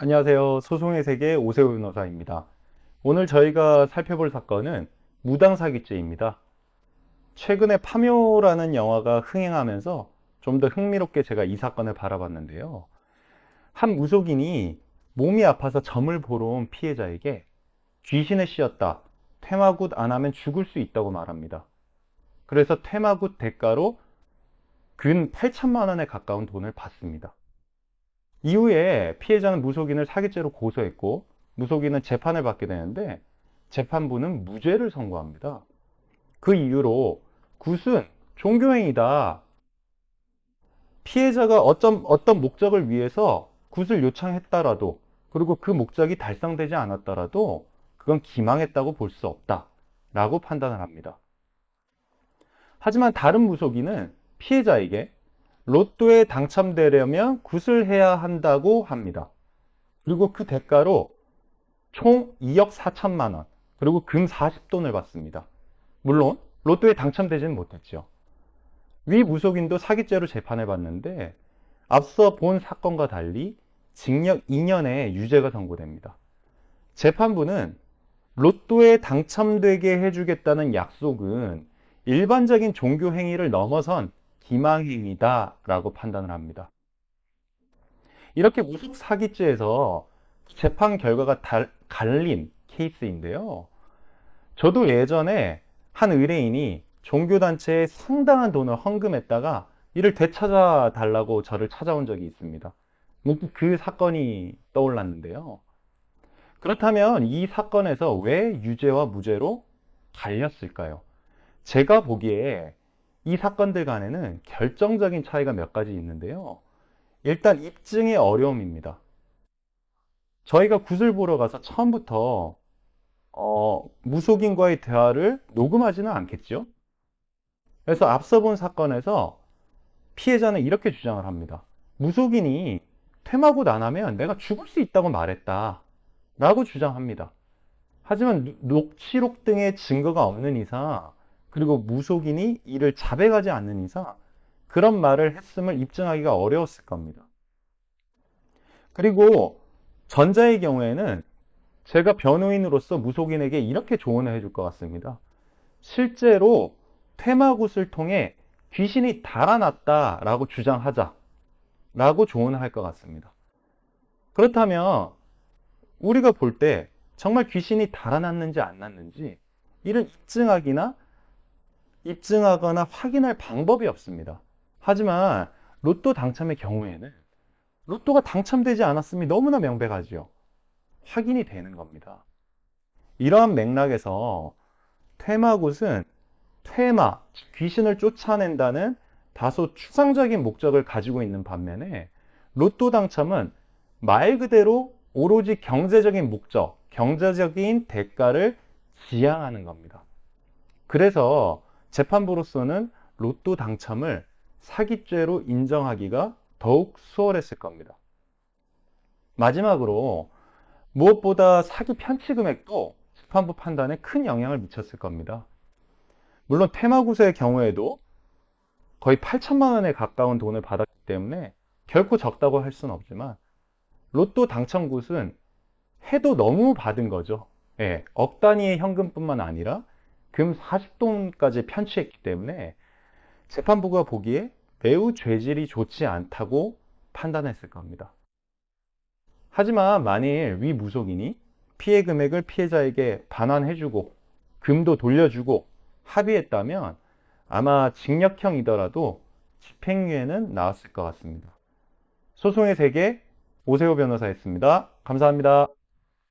안녕하세요. 소송의 세계 오세호 변호사입니다. 오늘 저희가 살펴볼 사건은 무당 사기죄입니다. 최근에 파묘라는 영화가 흥행하면서 좀 더 흥미롭게 제가 이 사건을 바라봤는데요. 한 무속인이 몸이 아파서 점을 보러 온 피해자에게 귀신에 씌었다. 퇴마굿 안 하면 죽을 수 있다고 말합니다. 그래서 퇴마굿 대가로 근 8천만 원에 가까운 돈을 받습니다. 이후에 피해자는 무속인을 사기죄로 고소했고 무속인은 재판을 받게 되는데 재판부는 무죄를 선고합니다. 그 이유로 굿은 종교행위다. 피해자가 어떤, 어떤 목적을 위해서 굿을 요청했다라도 그리고 그 목적이 달성되지 않았더라도 그건 기망했다고 볼 수 없다. 라고 판단을 합니다. 하지만 다른 무속인은 피해자에게 로또에 당첨되려면 굿을 해야 한다고 합니다. 그리고 그 대가로 총 2억 4천만 원, 그리고 금 40돈을 받습니다. 물론 로또에 당첨되지는 못했죠. 위 무속인도 사기죄로 재판을 받는데 앞서 본 사건과 달리 징역 2년의 유죄가 선고됩니다. 재판부는 로또에 당첨되게 해주겠다는 약속은 일반적인 종교 행위를 넘어선 기망행위다 라고 판단을 합니다. 이렇게 무속 사기죄에서 재판 결과가 달, 갈린 케이스인데요. 저도 예전에 한 의뢰인이 종교단체에 상당한 돈을 헌금했다가 이를 되찾아 달라고 저를 찾아온 적이 있습니다. 그 사건이 떠올랐는데요. 그렇다면 이 사건에서 왜 유죄와 무죄로 갈렸을까요? 제가 보기에 이 사건들 간에는 결정적인 차이가 몇 가지 있는데요. 일단 입증의 어려움입니다. 저희가 굿을 보러 가서 처음부터 어, 무속인과의 대화를 녹음하지는 않겠죠. 그래서 앞서 본 사건에서 피해자는 이렇게 주장을 합니다. 무속인이 퇴마굿 안 하면 내가 죽을 수 있다고 말했다. 라고 주장합니다. 하지만 녹취록 등의 증거가 없는 이상 그리고 무속인이 이를 자백하지 않는 이상 그런 말을 했음을 입증하기가 어려웠을 겁니다. 그리고 전자의 경우에는 제가 변호인으로서 무속인에게 이렇게 조언을 해줄 것 같습니다. 실제로 퇴마굿을 통해 귀신이 달아났다라고 주장하자 라고 조언을 할 것 같습니다. 그렇다면 우리가 볼 때 정말 귀신이 달아났는지 안 났는지 이를 입증하기나 입증하거나 확인할 방법이 없습니다. 하지만 로또 당첨의 경우에는 로또가 당첨되지 않았음이 너무나 명백하지요. 확인이 되는 겁니다. 이러한 맥락에서 퇴마굿은 퇴마, 귀신을 쫓아낸다는 다소 추상적인 목적을 가지고 있는 반면에 로또 당첨은 말 그대로 오로지 경제적인 목적, 경제적인 대가를 지향하는 겁니다. 그래서 재판부로서는 로또 당첨을 사기죄로 인정하기가 더욱 수월했을 겁니다. 마지막으로 무엇보다 사기 편취 금액도 재판부 판단에 큰 영향을 미쳤을 겁니다. 물론 테마구세의 경우에도 거의 8천만 원에 가까운 돈을 받았기 때문에 결코 적다고 할 수는 없지만 로또 당첨 굿은 해도 너무 받은 거죠. 예, 억 단위의 현금뿐만 아니라 금 40돈까지 편취했기 때문에 재판부가 보기에 매우 죄질이 좋지 않다고 판단했을 겁니다. 하지만 만일 위 무속인이 피해 금액을 피해자에게 반환해주고 금도 돌려주고 합의했다면 아마 징역형이더라도 집행유예는 나왔을 것 같습니다. 소송의 세계 오세호 변호사였습니다. 감사합니다.